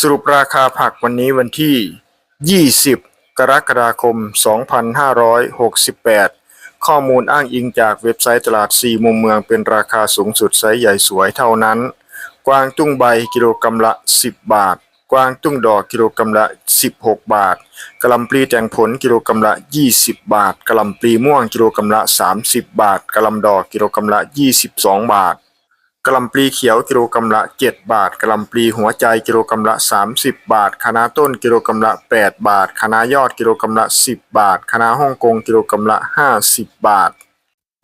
สรุปราคาผักวันนี้วันที่ 20 กรกฎาคม 2568 ข้อมูลอ้างอิงจากเว็บไซต์ตลาดสี่มุมเมืองเป็นราคาสูงสุดไซส์ใหญ่สวยเท่านั้น กวางตุ้งใบกิโลกรัมละ 10 บาท กวางตุ้งดอกกิโลกรัมละ 16 บาทกะลำปลีแตงผลกิโลกรัมละ 20 บาทกะลำปลีม่วงกิโลกรัมละ 30 บาทกะลำดอกกิโลกรัมละ 22 บาท กล่ำปลีเขียวกิโลกรัมละ 7 บาทกล่ำปลีหัวใจกิโลกรัมละ 30 บาทคะน้าต้นกิโลกรัมละ 8 บาทคะน้ายอดกิโลกรัมละ 10 บาทคะน้าฮ่องกงกิโลกรัมละ 50 บาท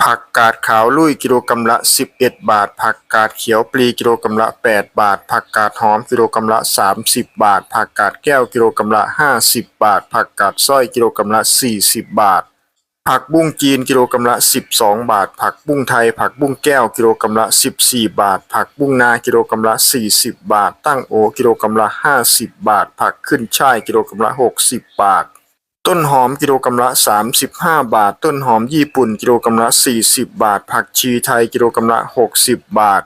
ผักกาดขาวลุยกิโลกรัมละ 11 บาท ผักกาดเขียวปลีกิโลกรัมละ 8 บาท ผักกาดหอมกิโลกรัมละ 30 บาท ผักกาดแก้วกิโลกรัมละ 50 บาท ผักกาดสร้อยกิโลกรัมละ 40 บาท ผักบุ้งจีนกิโลกรัมละ 12 บาท ผักบุ้งไทย ผักบุ้งแก้วกิโลกรัมละ 14 บาท ผักบุ้งนากิโลกรัมละ 40 บาท ตั้งโอกิโลกรัมละ 50 บาท ผักขึ้นช่ายกิโลกรัมละ 60 บาท ต้นหอมกิโลกรัมละ 35 บาท ต้นหอมญี่ปุ่นกิโลกรัมละ 40 บาท ผักชีไทยกิโลกรัมละ 60 บาท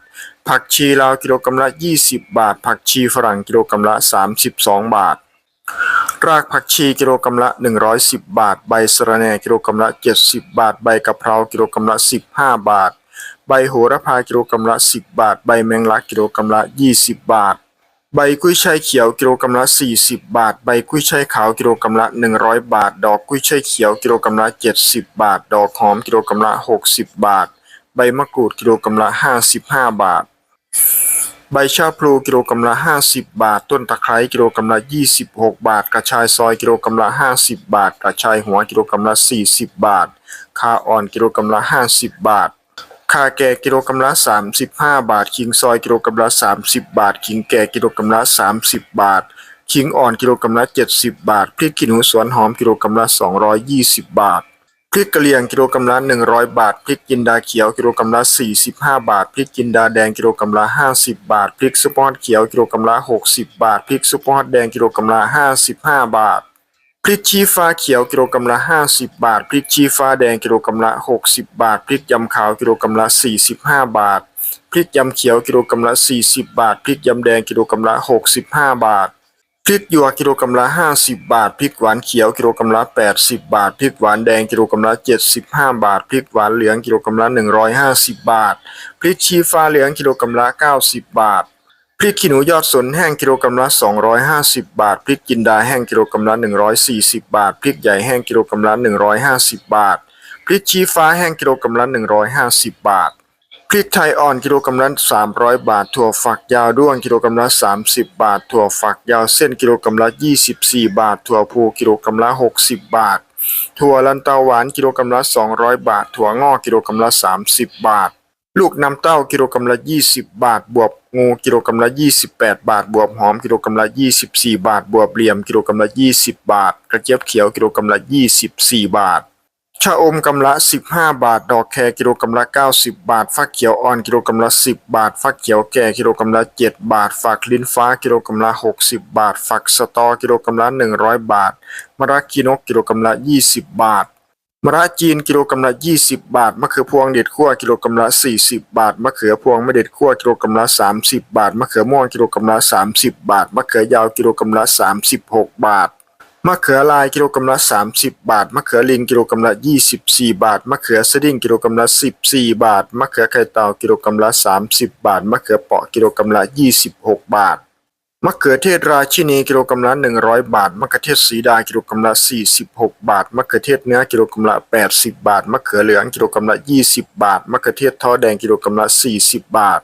ผักชีลาวกิโลกรัมละ 20 บาท ผักชีฝรั่งกิโลกรัมละ 32 บาท รากผักชีกิโลกรัมละ 110 บาท ใบสะระแหน่กิโลกรัมละ 70 บาท ใบกะเพรากิโลกรัมละ 15 บาท ใบโหระพากิโลกรัมละ 10 บาท ใบแมงลักกิโลกรัมละ 20 บาท ใบกุ้ยช่ายเขียวกิโลกรัมละ 40 บาท ใบกุ้ยช่ายขาวกิโลกรัมละ 100 บาท ดอกกุ้ยช่ายเขียวกิโลกรัมละ 70 บาท ดอกหอมกิโลกรัมละ 60 บาท ใบมะกรูดกิโลกรัมละ 55 บาท ใบชาพลูกิโลกรัมละ 50 บาท ต้นตะไคร้กิโลกรัมละ 26 บาท กระชายซอยกิโลกรัมละ 50 บาท กระชายหัวกิโลกรัมละ 40 บาท คาอ่อนกิโลกรัมละ 50 บาท คาแก่กิโลกรัมละ 35 บาทคิงซอยกิโลกรัมละ 30 บาทคิงแก่กิโลกรัมละ 30 บาทคิงอ่อนกิโลกรัมละ 70 บาท พริกขี้หนูสวนหอมกิโลกรัมละ 220 บาท พริกกะเหรี่ยงกิโลกรัมละ 100 บาท พริกจินดาเขียวกิโลกรัมละ 45 บาท พริกจินดาแดงกิโลกรัมละ 50 บาท พริกสปอตเขียวกิโลกรัมละ 60 บาท พริกสปอตแดงกิโลกรัมละ 55 บาท พริกชี้ฟ้าเขียวกิโลกรัมละ 50 บาท พริกชี้ฟ้าแดงกิโลกรัมละ 60 บาท พริกยำขาวกิโลกรัมละ 45 บาท พริกยำเขียวกิโลกรัมละ 40 บาท พริกยำแดงกิโลกรัมละ 65 บาท พริกหยวกกิโลกรัมละ 50 บาท พริกหวานเขียวกิโลกรัมละ 80 บาท พริกหวานแดงกิโลกรัมละ 75 บาท พริกหวานเหลืองกิโลกรัมละ 150 บาท พริกชี้ฟ้าเหลืองกิโลกรัมละ 90 บาท พริกขี้หนูยอดสนแห้งกิโลกรัมละ 250 บาท พริกจินดาแห้งกิโลกรัมละ 140 บาท พริกใหญ่แห้งกิโลกรัมละ 150 บาท พริกชี้ฟ้าแห้งกิโลกรัมละ 150 บาท พริกไทยอ่อนกิโลกรัมละ300 บาท ถั่วฝักยาวด้วงกิโลกรัมละ30 บาท ถั่วฝักยาวเส้นกิโลกรัมละ24 บาท ถั่วพูกิโลกรัมละ60 บาท ถั่วลันเตาหวานกิโลกรัมละ200 บาท ถั่วงอกกิโลกรัมละ30 บาท ลูกน้ำเต้ากิโลกรัมละ20 บาท บวบงูกิโลกรัมละ28 บาท บวบหอมกิโลกรัมละ24 บาท บวบเหลี่ยมกิโลกรัมละ20 บาท กระเจี๊ยบเขียวกิโลกรัมละ24 บาท ชะอมกำละ 15 บาท ดอกแครกิโลกรัมละ 90 บาท ฟักเขียวอ่อนกิโลกรัมละ 10 บาท ฟักเขียวแก่กิโลกรัมละ 7 บาท ฝักลิ้นฟ้ากิโลกรัมละ 60 บาท ฝักสตอกิโลกรัมละ 100 บาท มะระกีนกกิโลกรัมละ 20 บาท มะระจีนกิโลกรัมละ 20 บาท มะเขือพวงเด็ดขั้วกิโลกรัมละ 40 บาท มะเขือพวงไม่เด็ดขั้วกิโลกรัมละ 30 บาท มะเขือม่วงกิโลกรัมละ 30 บาท มะเขือยาวกิโลกรัมละ 36 บาท มะเขือลายกิโลกรัมละ30 บาท มะเขือลินกิโลกรัมละ 24 บาท มะเขือสดิ้งกิโลกรัมละ 14 บาท มะเขือไข่เต่ากิโลกรัมละ 30 บาท มะเขือเปาะกิโลกรัมละ 26 บาท มะเขือเทศราชินีกิโลกรัมละ 100 บาท มะเขือเทศสีดากิโลกรัมละ 46 บาท มะเขือเทศเนื้อกิโลกรัมละ 80 บาท มะเขือเหลืองกิโลกรัมละ 20 บาท มะเขือเทศทอแดงกิโลกรัมละ 40 บาท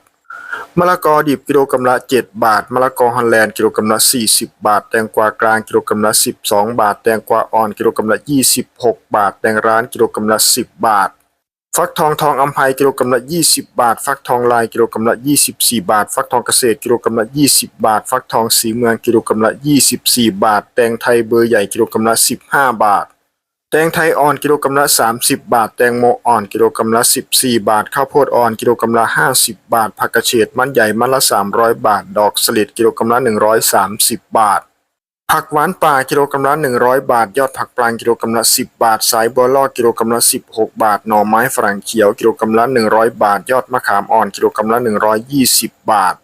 มะละกอดิบกิโลกรัมละ 7 บาท มะละกอฮอลแลนด์กิโลกรัมละ 40 บาท แตงกวากลางกิโลกรัมละ 12 บาท แตงกวาอ่อนกิโลกรัมละ 26 บาท แตงร้านกิโลกรัมละ 10 บาท ฟักทองทองอัมไพกิโลกรัมละ 20 บาท ฟักทองลายกิโลกรัมละ 24 บาท ฟักทองเกษตรกิโลกรัมละ 20 บาท ฟักทองสีเมืองกิโลกรัมละ 24 บาท แตงไทยเบอร์ใหญ่กิโลกรัมละ 15 บาท แตงไทยอ่อนกิโลกรัมละ 30 บาท แตงโมอ่อนกิโลกรัมละ 14 บาท ข้าวโพดอ่อนกิโลกรัมละ 50 บาท ผักกระเฉดมันใหญ่มันละ 300 บาท ดอกสลิดกิโลกรัมละ 130 บาท ผักหวานป่ากิโลกรัมละ 100 บาท ยอดผักปลางกิโลกรัมละ 10 บาท สายบัวลอกกิโลกรัมละ 16 บาท หน่อไม้ฝรั่งเขียวกิโลกรัมละ 100 บาท ยอดมะขามอ่อนกิโลกรัมละ 120 บาท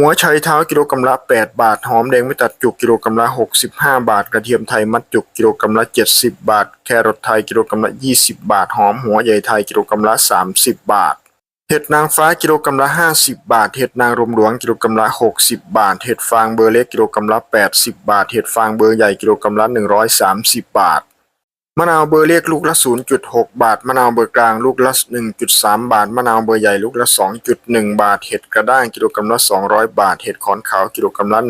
หัวไชเท้ากิโลกรัมละ 8 บาท หอมแดงไม่ตัดจุกกิโลกรัมละ 65 บาท กระเทียมไทยมัดจุกกิโลกรัมละ 70 บาท แครอทไทยกิโลกรัมละ 20 บาท หอมหัวใหญ่ไทยกิโลกรัมละ 30 บาท เห็ดนางฟ้ากิโลกรัมละ 50 บาท เห็ดนางรมหลวงกิโลกรัมละ 60 บาท เห็ดฟางเบอร์เล็กกิโลกรัมละ 80 บาท เห็ดฟางเบอร์ใหญ่กิโลกรัมละ 130 บาท มะนาวเบอร์เล็กลูกละ 0.6 บาท มะนาวเบอร์กลางลูกละ 1.3 บาท มะนาวเบอร์ใหญ่ลูกละ 2.1 บาท เห็ดกระด้างกิโลกรัมละ 200 บาท เห็ดขอนขาวกิโลกรัมละ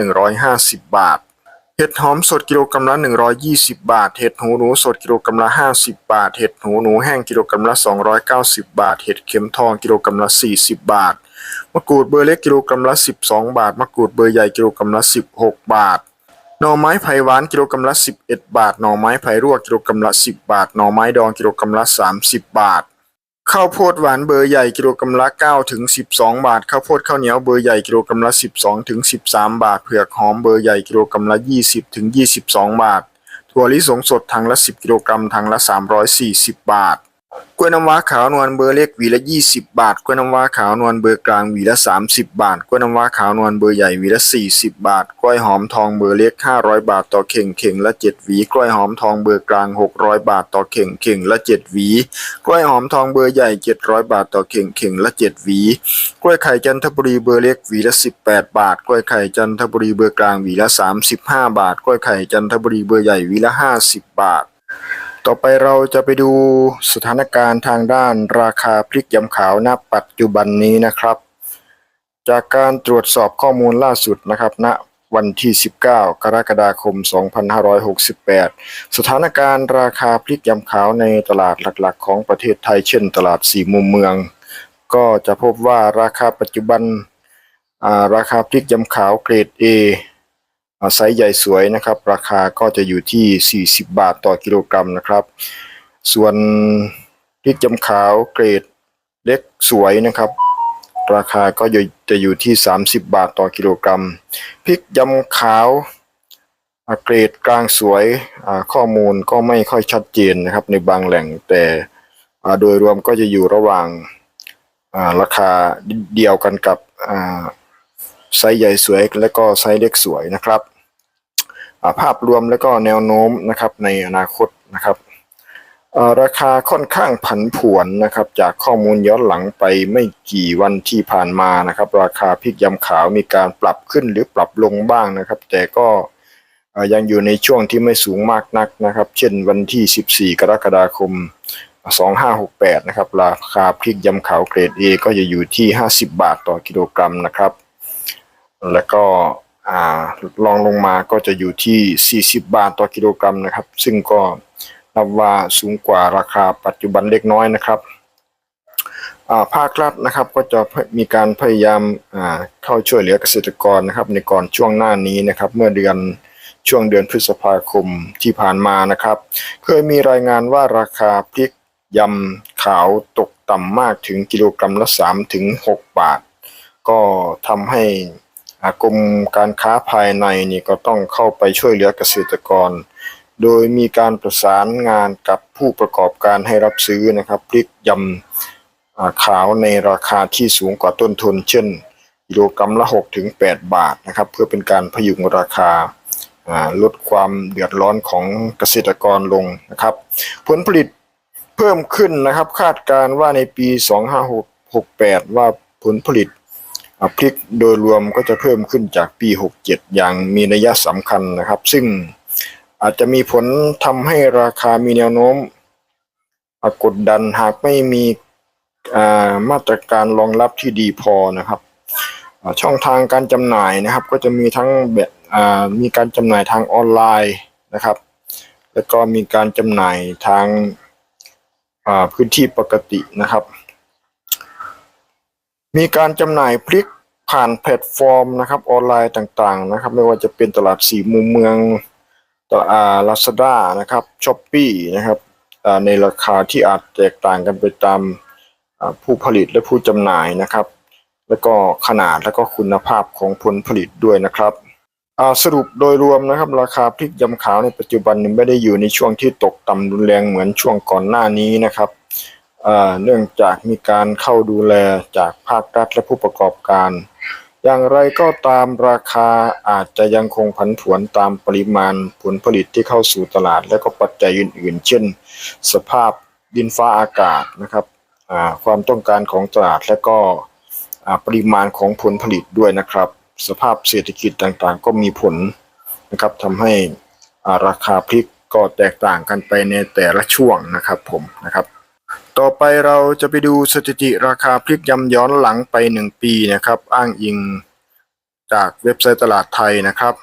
150 บาท เห็ดหอมสดกิโลกรัมละ 120 บาท เห็ดหูหนูสดกิโลกรัมละ 50 บาท เห็ดหูหนูแห้งกิโลกรัมละ 290 บาท เห็ดเข็มทองกิโลกรัมละ 40 บาท มะกรูดเบอร์เล็กกิโลกรัมละ 12 บาท มะกรูดเบอร์ใหญ่กิโลกรัมละ 16 บาท หน่อไม้ไผ่หวานกิโลกรัมละ 11 บาท หน่อไม้ไผ่รวกกิโลกรัมละ 10 บาท หน่อไม้ดองกิโลกรัมละ 30 บาท ข้าวโพดหวานเบอร์ใหญ่กิโลกรัมละ9ถึง12 บาท ข้าวโพดข้าวเหนียวเบอร์ใหญ่กิโลกรัมละ 12ถึง13 บาท เผือกหอมเบอร์ใหญ่กิโลกรัมละ 20ถึง22 บาท ถั่วลิสงสดถังละ 10 กิโลกรัมถังละ 340 บาท กล้วยน้ำว้าขาวนวลเบอร์เล็กหวีละ 20 บาท กล้วยน้ำว้าขาวนวลเบอร์กลางหวีละ 30 บาท กล้วยน้ำว้าขาวนวลเบอร์ใหญ่หวีละ 40 บาท กล้วยหอมทองเบอร์เล็ก 500 บาทต่อเข่งเข่งละ 7 หวี กล้วยหอมทองเบอร์กลาง 600 บาทต่อเข่งเข่งละ 7 หวี กล้วยหอมทองเบอร์ใหญ่ 700 บาทต่อเข่งเข่งละ 7 หวี กล้วยไข่จันทบุรีเบอร์เล็กหวีละ 18 บาท กล้วยไข่จันทบุรีเบอร์กลางหวีละ 35 บาท กล้วยไข่จันทบุรีเบอร์ใหญ่หวีละ 50 บาท ต่อไปเราจะไปดูสถานการณ์ทางด้านราคาพริกยำขาวณปัจจุบันนี้นะครับ จากการตรวจสอบข้อมูลล่าสุดนะครับณวันที่ 19 กรกฎาคม 2568 สถานการณ์ราคาพริกยำขาวในตลาดหลักๆ ของประเทศไทยเช่น ตลาดสี่มุมเมือง ก็จะพบว่าราคาปัจจุบันราคาพริกยำขาวเกรด A อ่า ไซส์ใหญ่สวยนะครับ ราคาก็จะอยู่ที่ 40 บาทต่อกิโลกรัมนะครับ ส่วนพริกยำขาวเกรดเล็กสวยนะครับ ราคาก็จะอยู่ที่ 30 บาทต่อกิโลกรัมพริกยำขาวเกรดกลางสวยข้อมูลก็ไม่ค่อยชัดเจนนะครับ ในบางแหล่งแต่โดยรวมก็จะอยู่ระหว่างราคาเดียวกันกับ ไซส์ใหญ่สวยและก็ไซส์เล็กสวยนะครับาภาพรวมและก็แนวโน้มนะครับในอนาคตนะครับาราคาค่อนข้างผันผวนนะครับ จากข้อมูลย้อนหลังไปไม่กี่วันที่ผ่านมานะครับ ราคาพริกยำขาวมีการปรับขึ้นหรือปรับลงบ้างนะครับ แต่ก็ยังอยู่ในช่วงที่ไม่สูงมากนักนะครับ เช่นวันที่ 14 กรกฎาคม 2568 นะครับ ราคาพริกยำขาวเกรด A ก็จะอยู่ที่ 50 บาทต่อกิโลกรัมนะครับ แล้วก็ลองลงมาก็จะอยู่ที่ 40 บาทต่อกิโลกรัมนะครับ ซึ่งก็นับว่าสูงกว่าราคาปัจจุบันเล็กน้อยนะครับภาครัฐนะครับก็จะมีการพยายามเข้าช่วยเหลือเกษตรกรนะครับ ในก่อนช่วงหน้านี้นะครับ เมื่อเดือนช่วงเดือนพฤษภาคมที่ผ่านมานะครับ เคยมีรายงานว่าราคาพริกยำขาวตกต่ำมากถึงกิโลกรัมละ3ถึง6บาท ก็ทำให้ กรมการค้าภายในนี่ก็ต้องเข้าไปช่วยเหลือเกษตรกร โดยมีการประสานงานกับผู้ประกอบการให้รับซื้อนะครับพริกยำอ่าขาวในราคาที่สูงกว่าต้นทุน เช่นกิโลกรัมละ6ถึง8บาทนะครับเพื่อเป็นการพยุงราคาลดความเดือดร้อนของเกษตรกรลงนะครับ ผลผลิตเพิ่มขึ้นนะครับ คาดการว่าในปี 2568 ว่าผลผลิต พริกโดยรวมก็จะเพิ่มขึ้นจากปี 67 อย่างมีนัยสำคัญนะครับ ซึ่งอาจจะมีผลทำให้ราคามีแนวโน้มกดดันหากไม่มีมาตรการรองรับที่ดีพอนะครับช่องทางการจำหน่ายนะครับ ก็จะมีทั้งแบบมีการจำหน่ายทางออนไลน์นะครับ แล้วก็มีการจำหน่ายทางพื้นที่ปกตินะครับ มีการจำหน่ายพริกผ่านแพลตฟอร์มนะครับออนไลน์ต่างๆนะครับ ไม่ว่าจะเป็นตลาดสี่มุมเมืองตลาดลาซาด้านะครับช้อปปี้นะครับในราคาที่อาจแตกต่างกันไปตามผู้ผลิตและผู้จำหน่ายนะครับ แล้วก็ขนาดแล้วก็คุณภาพของผลผลิตด้วยนะครับสรุปโดยรวมนะครับราคาพริกยำขาวในปัจจุบันไม่ได้อยู่ในช่วงที่ตกต่ำรุนแรงเหมือนช่วงก่อนหน้านี้นะครับ เนื่องจากมีการเข้าดูแลจากภาครัฐและผู้ประกอบการ อย่างไรก็ตามราคาอาจจะยังคงผันผวนตามปริมาณผลผลิตที่เข้าสู่ตลาด และก็ปัจจัยอื่น ๆ เช่น สภาพดินฟ้าอากาศนะครับความต้องการของตลาดและก็ปริมาณของผลผลิตด้วยนะครับ สภาพเศรษฐกิจต่างๆ ก็มีผลนะครับทำให้ราคาพริกก็แตกต่างกันไปในแต่ละช่วงนะครับผมนะครับ ต่อไปเราจะไปดูสถิติราคาพริกยำย้อนหลังไป 1 ปีนะครับ อ้างอิงจากเว็บไซต์ตลาดไทยนะครับ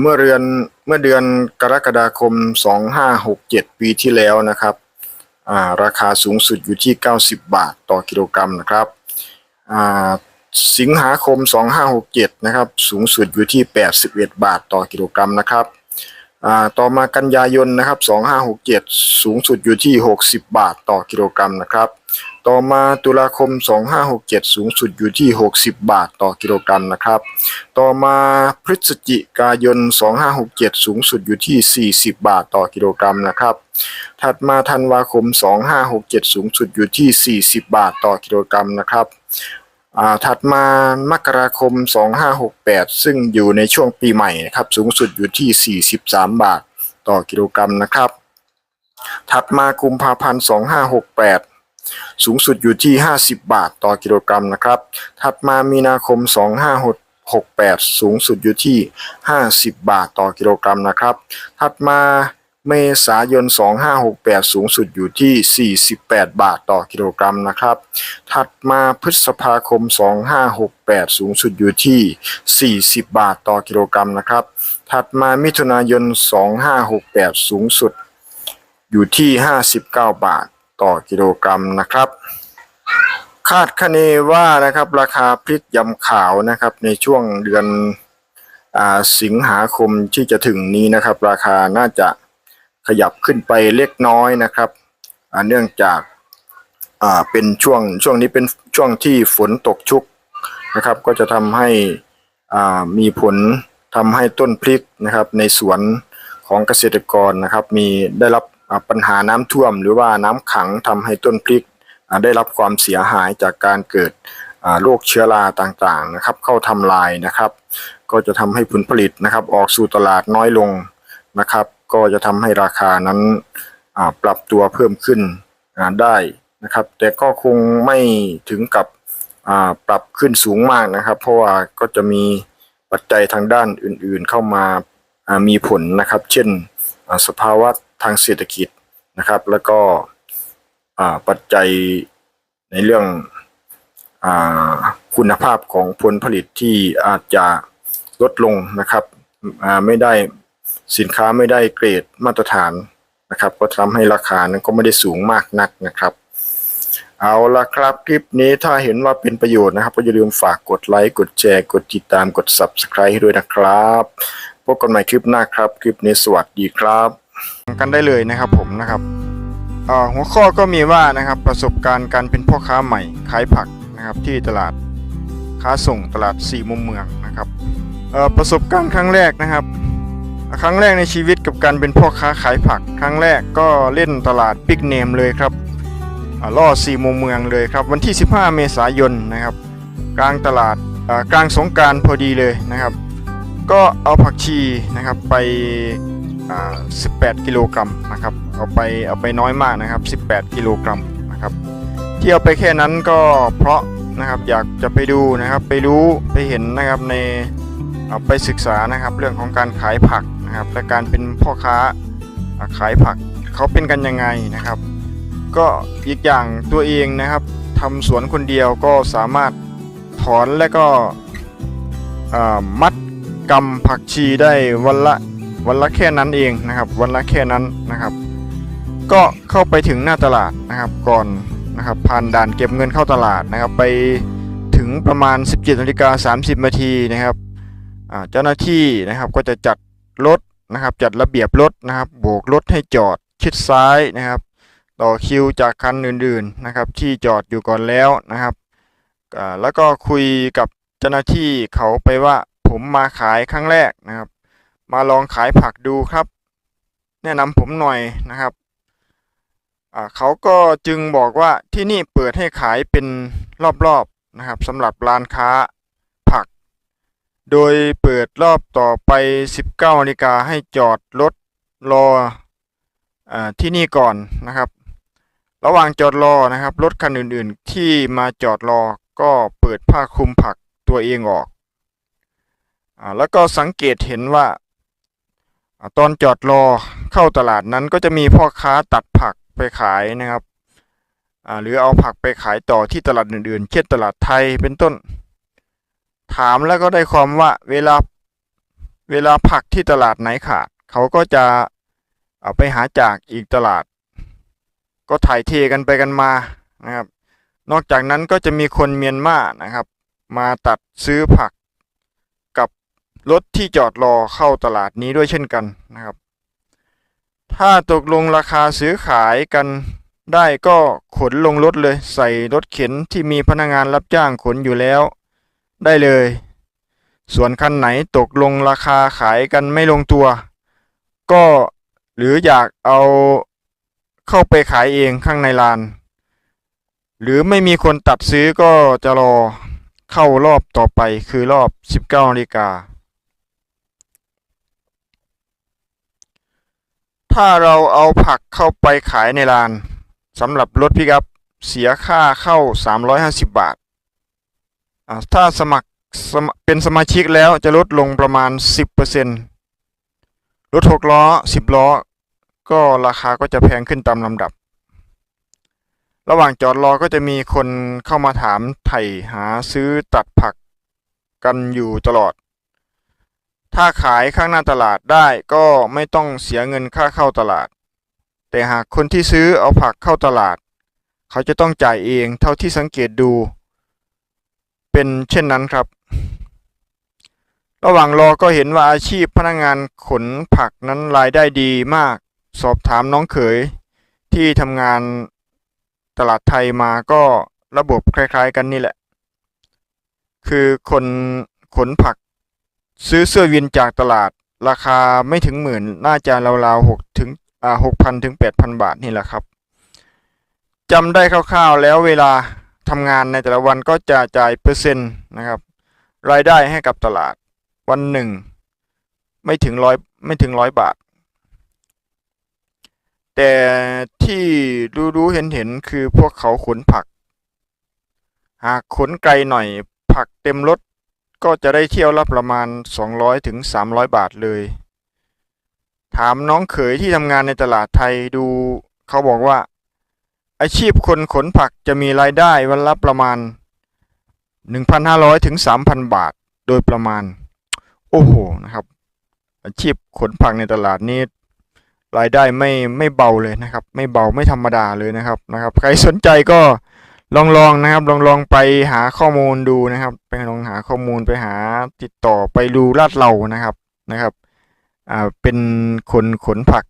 เมื่อเดือนเมื่อเดือนกรกฎาคม 2567 ปีที่แล้วนะครับาราคาสูงสุดอยู่ที่ 90 บาทต่อกิโลกรัมนะครับสิงหาคม 2567 นะครับ สูงสุดอยู่ที่ 81 บาทต่อกิโลกรัมนะครับ อ่าต่อมากันยายนนะครับ2567 สูงสุดอยู่ที่ 60 บาทต่อกิโลกรัมนะครับ ต่อมาตุลาคม 2567 สูงสุดอยู่ที่ 60 บาทต่อกิโลกรัมนะครับ ต่อมาพฤศจิกายน 2567 สูงสุดอยู่ที่ 40 บาทต่อกิโลกรัมนะครับ ถัดมาธันวาคม 2567 สูงสุดอยู่ที่ 40 บาทต่อกิโลกรัมนะครับ อ่าถัดมามกราคม 2568 ซึ่งอยู่ในช่วงปีใหม่นะครับสูงสุดอยู่ที่ 43 บาทต่อกิโลกรัมนะครับ ถัดมากุมภาพันธ์ 2568 สูงสุดอยู่ที่ 50 บาทต่อกิโลกรัมนะครับ ถัดมามีนาคม 2568 สูงสุดอยู่ที่ 50 บาทต่อกิโลกรัมนะครับ ถัดมา เมษายน 2568 สูงสุดอยู่ที่ 48 บาทต่อกิโลกรัมนะครับ ถัดมาพฤษภาคม 2568 สูงสุดอยู่ที่ 40 บาทต่อกิโลกรัมนะครับ ถัดมามิถุนายน 2568 สูงสุดอยู่ที่ 59 บาทต่อกิโลกรัมนะครับ คาดคะเนว่านะครับราคาพริกยำขาวนะครับในช่วงเดือนอสิงหาคมที่จะถึงนี้นะครับ ราคาน่าจะ ขยับขึ้นไปเล็กน้อยนะครับเนื่องจากเป็นช่วงช่วงนี้เป็นช่วงที่ฝนตกชุกนะครับ ก็จะทำให้มีผลทำให้ต้นพริกนะครับ ในสวนของเกษตรกรนะครับ มีได้รับปัญหาน้ำท่วม หรือว่าน้ำขังทำให้ต้นพริกได้รับความเสียหายจากการเกิดโรคเชื้อราต่างๆนะครับ เข้าทำลายนะครับ ก็จะทำให้ผลผลิตนะครับ ออกสู่ตลาดน้อยลงนะครับ ก็จะทำให้ราคานั้นปรับตัวเพิ่มขึ้นได้นะครับ แต่ก็คงไม่ถึงกับปรับขึ้นสูงมากนะครับ เพราะว่าก็จะมีปัจจัยทางด้านอื่นๆเข้ามามีผลนะครับ เช่นสภาวะทางเศรษฐกิจนะครับ แล้วก็ปัจจัยในเรื่องอคุณภาพของผลผลิตที่อาจจะลดลงนะครับไม่ได้ สินค้าไม่ได้เกรดมาตรฐานนะครับ ก็ทำให้ราคานั้นก็ไม่ได้สูงมากนักนะครับเอาละครับคลิปนี้ถ้าเห็นว่าเป็นประโยชน์นะครับ ก็อย่าลืมฝากกดไลค์กดแชร์กดติดตามกด Subscribe ให้ด้วยนะครับพบกันใหม่คลิปหน้าครับ คลิปนี้สวัสดีครับ กันได้เลยนะครับผมนะครับหัวข้อก็มีว่านะครับประสบการณ์การเป็นพ่อค้าใหม่ขายผักนะครับที่ตลาดค้าส่งตลาดสี่มุมเมืองนะครับประสบการณ์ครั้งแรกนะครับ ครั้งแรกในชีวิตกับการเป็นพ่อค้าขายผัก ครั้งแรกก็เล่นตลาดปิกเนมเลยครับล่อสี่มุมเมืองเลยครับ วันที่ 15 เมษายนนะครับ กลางตลาดกลางสงการพอดีเลยนะครับ ก็เอาผักชีนะครับไป 18 กิโลกรัมนะครับเอาไปเอาไปน้อยมากนะครับ 18 กิโลกรัมนะครับที่เอาไปแค่นั้นก็เพราะนะครับอยากจะไปดูนะครับไปรู้ไปเห็นนะครับในเอาไปศึกษานะครับเรื่องของการขายผัก นะครับ และการเป็นพ่อค้าขายผักเขาเป็นกันยังไงนะครับ ก็อีกอย่างตัวเองนะครับทำสวนคนเดียวก็สามารถถอนและก็มัดกำผักชีได้วันละวันละแค่นั้นเองนะครับ วันละแค่นั้นนะครับ ก็เข้าไปถึงหน้าตลาดนะครับก่อนนะครับผ่านด่านเก็บเงินเข้าตลาดนะครับ ไปถึงประมาณ 17นาฬิกา30นาทีนะครับเจ้าหน้าที่นะครับก็จะจัด รถนะครับ จัดระเบียบรถนะครับ โบกรถให้จอดชิดซ้ายนะครับ ต่อคิวจากคันอื่นๆนะครับ ที่จอดอยู่ก่อนแล้วนะครับแล้วก็คุยกับเจ้าหน้าที่เขาไปว่าผมมาขายครั้งแรกนะครับ มาลองขายผักดูครับ แนะนำผมหน่อยนะครับเขาก็จึงบอกว่าที่นี่เปิดให้ขายเป็นรอบๆนะครับสำหรับร้านค้า โดยเปิดรอบต่อไป 19นาฬิกาให้จอดรถรออที่นี่ก่อนนะครับ ระหว่างจอดรอนะครับ รถคันอื่นๆ ที่มาจอดรอก็เปิดผ้าคลุมผักตัวเองออกอแล้วก็สังเกตเห็นว่าอตอนจอดรอเข้าตลาดนั้นก็จะมีพ่อค้าตัดผักไปขายนะครับหรือเอาผักไปขายต่อที่ตลาดอื่นๆ เช่นตลาดไทยเป็นต้น ถามแล้วก็ได้ความว่าเวลาเวลาผักที่ตลาดไหนขาด เขาก็จะเอาไปหาจากอีกตลาด ก็ถ่ายเทกันไปกันมานะครับ นอกจากนั้นก็จะมีคนเมียนมานะครับ มาตัดซื้อผักกับรถที่จอดรอเข้าตลาดนี้ด้วยเช่นกันนะครับ ถ้าตกลงราคาซื้อขายกันได้ก็ขนลงรถเลย ใส่รถเข็นที่มีพนักงานรับจ้างขนอยู่แล้ว ได้เลย ส่วนคันไหนตกลงราคาขายกันไม่ลงตัว ก็หรืออยากเอาเข้าไปขายเองข้างในลาน หรือไม่มีคนตัดซื้อก็จะรอเข้ารอบต่อไปคือรอบ 19นาฬิกาถ้าเราเอาผักเข้าไปขายในลานสำหรับรถพิกับเสียค่าเข้า 350 บาท ถ้าสมัครเป็นสมาชิกแล้วจะลดลงประมาณ 10%รถ6ล้อ 10 ล้อ ก็ราคาก็จะแพงขึ้นตามลำดับ ระหว่างจอดรอก็จะมีคนเข้ามาถามไถ่หาซื้อตัดผักกันอยู่ตลอด ถ้าขายข้างหน้าตลาดได้ก็ไม่ต้องเสียเงินค่าเข้าตลาด แต่หากคนที่ซื้อเอาผักเข้าตลาด เขาจะต้องจ่ายเองเท่าที่สังเกตดู เป็นเช่นนั้นครับ ระหว่างรอก็เห็นว่าอาชีพพนักงานขนผักนั้นรายได้ดีมาก สอบถามน้องเขยที่ทำงานตลาดไทยมาก็ระบบคล้ายๆกันนี่แหละ คือคนขนผักซื้อเสื้อวินจากตลาดราคาไม่ถึงหมื่น น่าจะราวๆหกถึงอ่าหกพันถึงแปดพันบาทนี่แหละครับจำได้คร่าวๆแล้วเวลา ทำงานในแต่ละวันก็จะจ่ายเปอร์เซ็นต์นะครับ รายได้ให้กับตลาดวันหนึ่ง ไม่ถึงร้อยไม่ถึงร้อยบาท แต่ที่รู้รู้เห็นเห็นๆคือพวกเขาขนผัก หากขนไกลหน่อยผักเต็มรถก็จะได้เที่ยวละประมาณ 200ถึง300 บาทเลย ถามน้องเขยที่ทำงานในตลาดไทยดู เขาบอกว่า อาชีพคนขนผักจะมีรายได้วันละประมาณ 1,500 ถึง 3,000 บาทโดยประมาณ โอ้โหนะครับ อาชีพขนผักในตลาดนี้รายได้ไม่ไม่เบาเลยนะครับ ไม่เบาไม่ธรรมดาเลยนะครับนะครับ ใครสนใจก็ลองลองนะครับ ลองลองไปหาข้อมูลดูนะครับ ไปลองหาข้อมูลไปหาติดต่อไปดูลาดเรานะครับนะครับอ่าเป็นคนขนผัก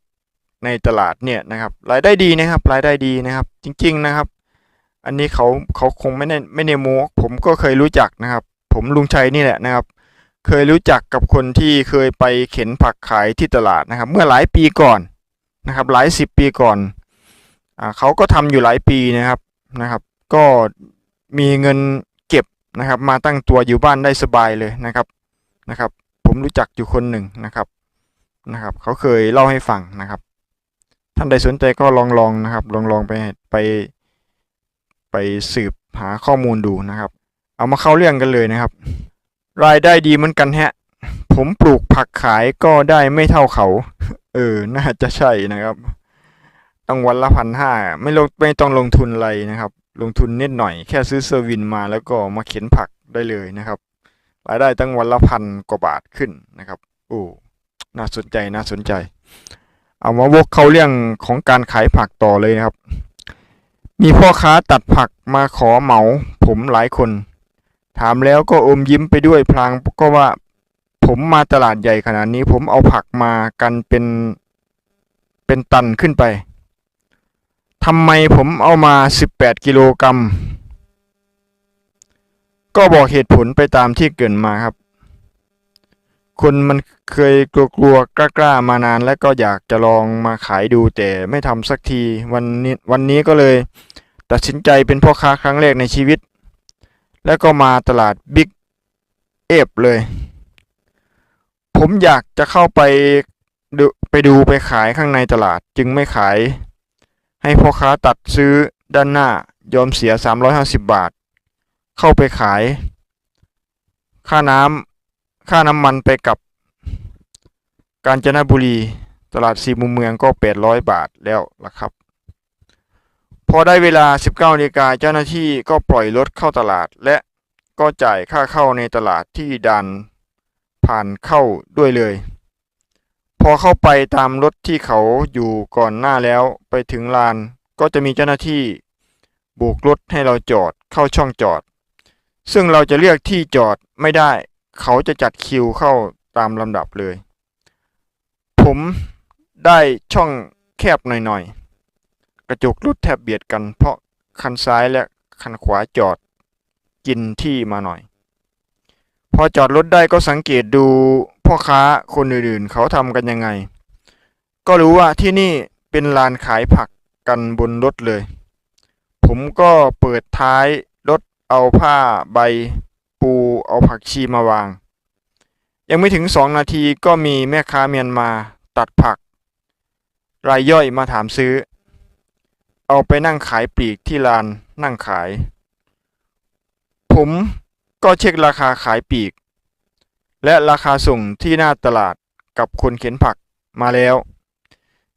ในตลาดเนี่ยนะครับ รายได้ดีนะครับ รายได้ดีนะครับ จริง ๆนะครับ อันนี้เขาเขาคงไม่ได้ไม่ได้โม้ผมก็เคยรู้จักนะครับ ผมลุงชัยนี่แหละนะครับ เคยรู้จักกับคนที่เคยไปเข็นผักขายที่ตลาดนะครับ เมื่อหลายปีก่อนนะครับ หลายสิบปีก่อนอ่าเขาก็ทำอยู่หลายปีนะครับนะครับ ก็มีเงินเก็บนะครับ มาตั้งตัวอยู่บ้านได้สบายเลยนะครับนะครับ ผมรู้จักอยู่คนหนึ่งนะครับนะครับ เขาเคยเล่าให้ฟังนะครับ ท่านใดสนใจก็ลองลองนะครับ ลองลองไปไป ไปสืบหาข้อมูลดูนะครับ เอามาเข้าเรื่องกันเลยนะครับ รายได้ดีเหมือนกันแฮะ ผมปลูกผักขายก็ได้ไม่เท่าเขา เออ น่าจะใช่นะครับ ต้องวันละพันห้าไม่ลงไม่ต้องลงทุนอะไรนะครับ ลงทุนนิดหน่อยแค่ซื้อเซอร์วินมาแล้วก็มาเข็นผักได้เลยนะครับ รายได้ตั้งวันละพันกว่าบาทขึ้นนะครับ โอ้ น่าสนใจน่าสนใจ เอามาวกเข้าเรื่องของการขายผักต่อเลยนะครับ มีพ่อค้าตัดผักมาขอเหมา ผมหลายคน ถามแล้วก็อมยิ้มไปด้วยพลางก็ว่าผมมาตลาดใหญ่ขนาดนี้ ผมเอาผักมากันเป็นเป็นตันขึ้นไปทำไมผมเอามา 18 กิโลกรัมก็บอกเหตุผลไปตามที่เกินมาครับ คนมันเคยกลัวๆกล้าๆมานาน แล้วก็อยากจะลองมาขายดูแต่ไม่ทำสักทีวันนี้วันนี้ก็เลย ตัดสินใจเป็นพ่อค้าครั้งแรกในชีวิต แล้วก็มาตลาดบิ๊กเอฟเลย ผมอยากจะเข้าไปดูไปดูไปขายข้างในตลาดจึงไม่ขาย ให้พ่อค้าตัดซื้อด้านหน้ายอมเสีย 350 บาท เข้าไปขาย ค่าน้ำ ค่าน้ำมันไปกับ กาญจนบุรีตลาดสี่มุมเมืองก็ 800 บาทแล้วล่ะครับ พอได้เวลา 19นาฬิกาเจ้าหน้าที่ก็ปล่อยรถเข้าตลาด และก็จ่ายค่าเข้าในตลาดที่ดันผ่านเข้าด้วยเลย พอเข้าไปตามรถที่เขาอยู่ก่อนหน้าแล้วไปถึงลานก็จะมีเจ้าหน้าที่โบกรถให้เราจอดเข้าช่องจอด ซึ่งเราจะเลือกที่จอดไม่ได้ เขาจะจัดคิวเข้าตามลำดับเลย ผมได้ช่องแคบหน่อยๆ กระจกรถแทบเบียดกัน เพราะคันซ้ายและคันขวาจอดกินที่มาหน่อย พอจอดรถได้ก็สังเกตดูพ่อค้าคนอื่นๆ เขาทำกันยังไง ก็รู้ว่าที่นี่เป็นลานขายผักกันบนรถเลย ผมก็เปิดท้ายรถเอาผ้าใบ เอาผักชีมาวาง ยังไม่ถึงสองนาทีก็มีแม่ค้าเมียนมาตัดผัก รายย่อยมาถามซื้อ เอาไปนั่งขายปลีกที่ลานนั่งขาย ผมก็เช็คราคาขายปลีก และราคาส่งที่หน้าตลาดกับคนเข็นผักมาแล้ว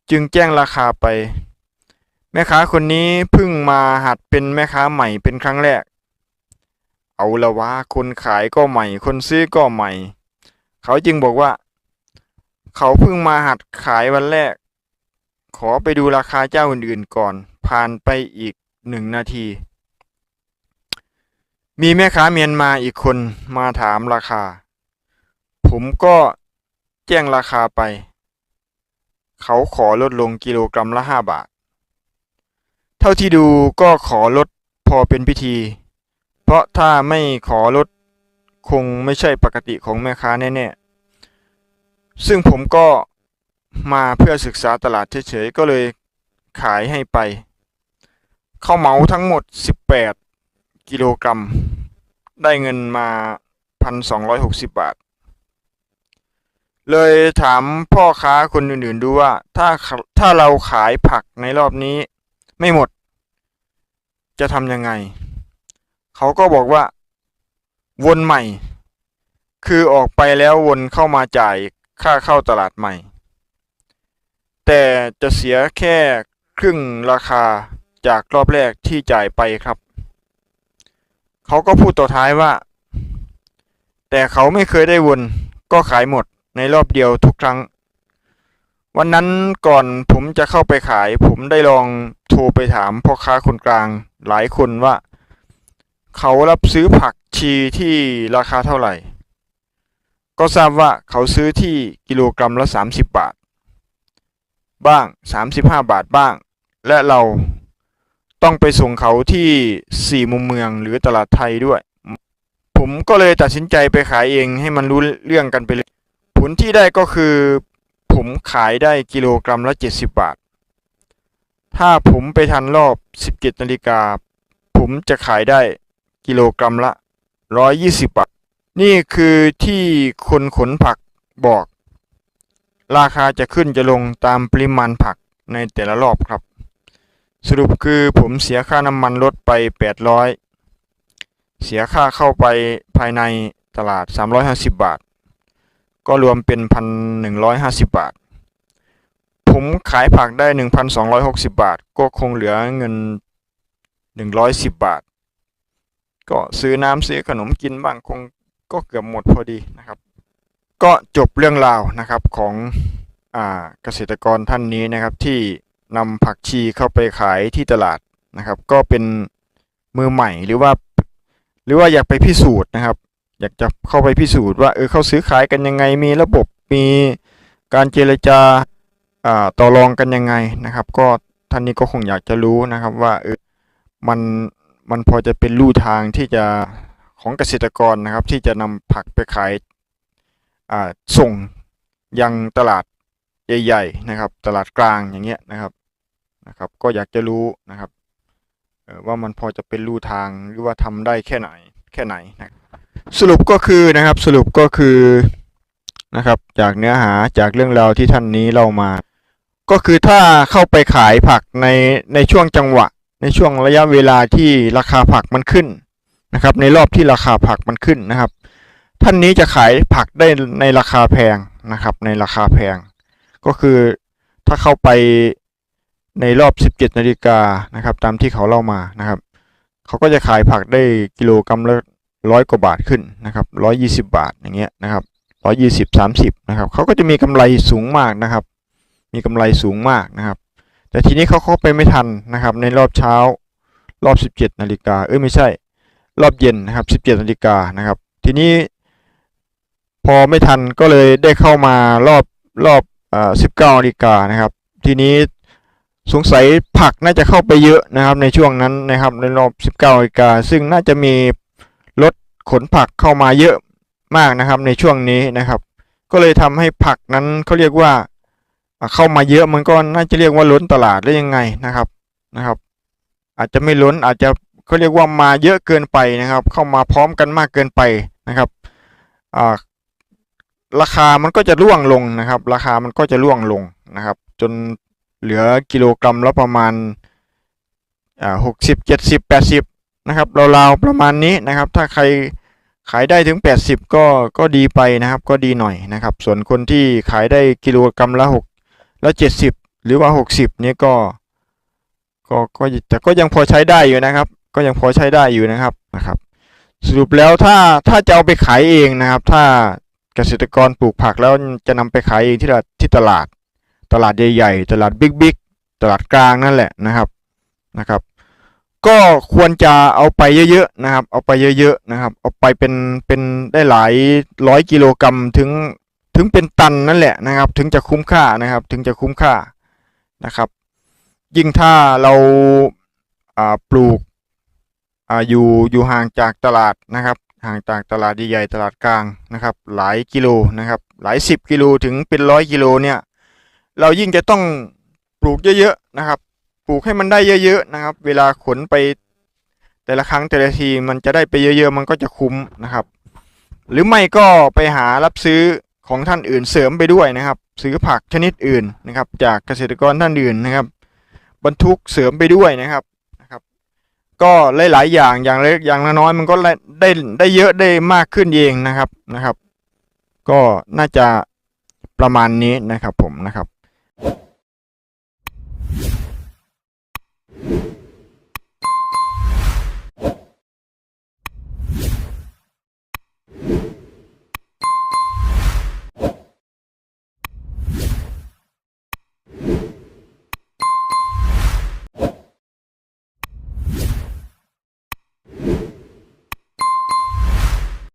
จึงแจ้งราคาไป แม่ค้าคนนี้เพิ่งมาหัดเป็นแม่ค้าใหม่เป็นครั้งแรก เอาละวะคนขายก็ใหม่ คนซื้อก็ใหม่ เขาจึงบอกว่า เขาเพิ่งมาหัดขายวันแรก ขอไปดูราคาเจ้าอื่นๆก่อน ผ่านไปอีกหนึ่งนาที มีแม่ค้าเมียนมาอีกคนมาถามราคา ผมก็แจ้งราคาไป เขาขอลดลงกิโลกรัมละห้าบาท เท่าที่ดูก็ขอลดพอเป็นพิธี เพราะถ้าไม่ขอลดคงไม่ใช่ปกติของแม่ค้าแน่ๆ ซึ่งผมก็มาเพื่อศึกษาตลาดเฉยๆ ก็เลยขายให้ไป เข้าเหมาทั้งหมด 18 กิโลกรัม ได้เงินมา 1,260 บาท เลยถามพ่อค้าคนอื่นๆดูว่า ถ้าถ้าเราขายผักในรอบนี้ไม่หมด จะทำยังไง เขาก็บอกว่า วนใหม่ คือออกไปแล้ววนเข้ามาจ่ายค่าเข้าตลาดใหม่ แต่จะเสียแค่ครึ่งราคาจากรอบแรกที่จ่ายไปครับ เขาก็พูดต่อท้ายว่า แต่เขาไม่เคยได้วนก็ขายหมดในรอบเดียวทุกครั้ง วันนั้นก่อนผมจะเข้าไปขาย ผมได้ลองโทรไปถามพ่อค้าคนกลางหลายคนว่า เขารับซื้อผักชีที่ราคาเท่าไหร่ ก็ทราบว่าเขาซื้อที่กิโลกรัมละ 30 บาท บ้าง 35 บาทบ้าง และเราต้องไปส่งเขาที่สี่มุมเมืองหรือตลาดไทยด้วย ผมก็เลยตัดสินใจไปขายเองให้มันรู้เรื่องกันไปเลย ผลที่ได้ก็คือ ผมขายได้กิโลกรัมละ 70 บาท ถ้าผมไปทันรอบ 17นาฬิกาผมจะขายได้ กิโลกรัมละ 120 บาท นี่คือที่คนขนผักบอก ราคาจะขึ้นจะลงตามปริมาณผักในแต่ละรอบครับ สรุปคือผมเสียค่าน้ำมันรถไป 800 เสียค่าเข้าไปภายในตลาด 350 บาท ก็รวมเป็น 1,150 บาท ผมขายผักได้ 1,260 บาท ก็คงเหลือเงิน 110 บาท ก็ซื้อน้ำซื้อขนมกินบ้างคงก็เกือบหมดพอดีนะครับ ก็จบเรื่องราวนะครับของอเกษตรกรท่านนี้นะครับที่นำผักชีเข้าไปขายที่ตลาดนะครับ ก็เป็นมือใหม่หรือว่า หรือว่าอยากไปพิสูจน์นะครับ อยากจะเข้าไปพิสูจน์ว่าเออเขาซื้อขายกันยังไงมีระบบมีการเจรจาอ่าต่อรองกันยังไงนะครับ ก็ท่านนี้ก็คงอยากจะรู้นะครับว่าเออมัน มันพอจะเป็นลู่ทางที่จะของเกษตรกรนะครับ ที่จะนำผักไปขายาส่งยังตลาดใหญ่ๆนะครับ ตลาดกลางอย่างเงี้ยนะครับนะครับ ก็อยากจะรู้นะครับว่ามันพอจะเป็นลู่ทางหรือว่าทำได้แค่ไหนแค่ไหนนะสรุปก็คือนะครับสรุปก็คือนะครับ จากเนื้อหาจากเรื่องราวที่ท่านนี้เล่ามา ก็คือถ้าเข้าไปขายผักในในช่วงจังหวะ ในช่วงระยะเวลาที่ราคาผักมันขึ้นนะครับ ในรอบที่ราคาผักมันขึ้นนะครับ ท่านนี้จะขายผักได้ในราคาแพงนะครับ ในราคาแพง ก็คือถ้าเข้าไปในรอบ 17นาฬิกานะครับ ตามที่เขาเล่ามานะครับ เขาก็จะขายผักได้กิโลกรัมละร้อยกว่าบาทขึ้นนะครับร้อยยี่สิบาทอย่างเงี้ยนะครับร้อยยี่สิบสามสิบนะครับเขาก็จะมีกำไรสูงมากนะครับ มีกำไรสูงมากนะครับ แต่ทีนี้เขาเข้าไปไม่ทันนะครับ ในรอบเช้ารอบสิบเจ็ดนาฬิกาเอ้ยไม่ใช่ รอบเย็นนะครับสิบเจ็ดนาฬิกานะครับ ทีนี้พอไม่ทันก็เลยได้เข้ามารอบรอบอ่าสิบเก้านาฬิกานะครับ ทีนี้สงสัยผักน่าจะเข้าไปเยอะนะครับ ในช่วงนั้นนะครับ ในรอบสิบเก้านาฬิกาซึ่งน่าจะมีรถขนผักเข้ามาเยอะมากนะครับ ในช่วงนี้นะครับ ก็เลยทำให้ผักนั้นเขาเรียกว่า เข้ามาเยอะมันก็น่าจะเรียกว่าล้นตลาดหรือยังไงนะครับนะครับ อาจจะไม่ล้นอาจจะเขาเรียกว่ามาเยอะเกินไปนะครับ เข้ามาพร้อมกันมากเกินไปนะครับราคามันก็จะร่วงลงนะครับ ราคามันก็จะร่วงลงนะครับ จนเหลือกิโลกรัมละประมาณหกสิบเจ็ดสิบแปดสิบนะครับราวๆประมาณนี้นะครับ ถ้าใครขายได้ถึงแปดสิบก็ก็ดีไปนะครับ ก็ดีหน่อยนะครับ ส่วนคนที่ขายได้กิโลกรัมละหก แล้วเจ็ดสิบหรือว่าหกสิบนี่ก็ก็ก็แต่ก็ยังพอใช้ได้อยู่นะครับ ก็ยังพอใช้ได้อยู่นะครับนะครับ สรุปแล้วถ้าถ้าจะเอาไปขายเองนะครับ ถ้าเกษตรกรปลูกผักแล้วจะนำไปขายเองที่ตลาดที่ตลาด ตลาดใหญ่ ๆ ตลาดบิ๊กๆตลาดกลางนั่นแหละนะครับนะครับ ก็ควรจะเอาไปเยอะๆนะครับ เอาไปเยอะๆนะครับ เอาไปเป็นเป็นได้หลายร้อยกิโลกรัมถึง ถึงเป็นตันนั่นแหละนะครับ ถึงจะคุ้มค่านะครับ ถึงจะคุ้มค่านะครับ ยิ่งถ้าเราปลูกออยู่อยู่ห่างจากตลาดนะครับ ห่างจากตลาดใหญ่ๆตลาดกลางนะครับ หลายกิโลนะครับ หลายสิบกิโลถึงเป็นร้อยกิโลเนี่ย เรายิ่งจะต้องปลูกเยอะๆนะครับ ปลูกให้มันได้เยอะๆนะครับ เวลาขนไปแต่ละครั้งแต่ละทีมันจะได้ไปเยอะๆ มันก็จะคุ้มนะครับ หรือไม่ก็ไปหารับซื้อ ของท่านอื่นเสริมไปด้วยนะครับ ซื้อผักชนิดอื่นนะครับ จากเกษตรกรท่านอื่นนะครับ บรรทุกเสริมไปด้วยนะครับนะครับ ก็หลายๆอย่างอย่างเล็กอย่างน้อยมันก็ได้ได้ได้เยอะได้มากขึ้นเองนะครับนะครับ ก็น่าจะประมาณนี้นะครับผมนะครับ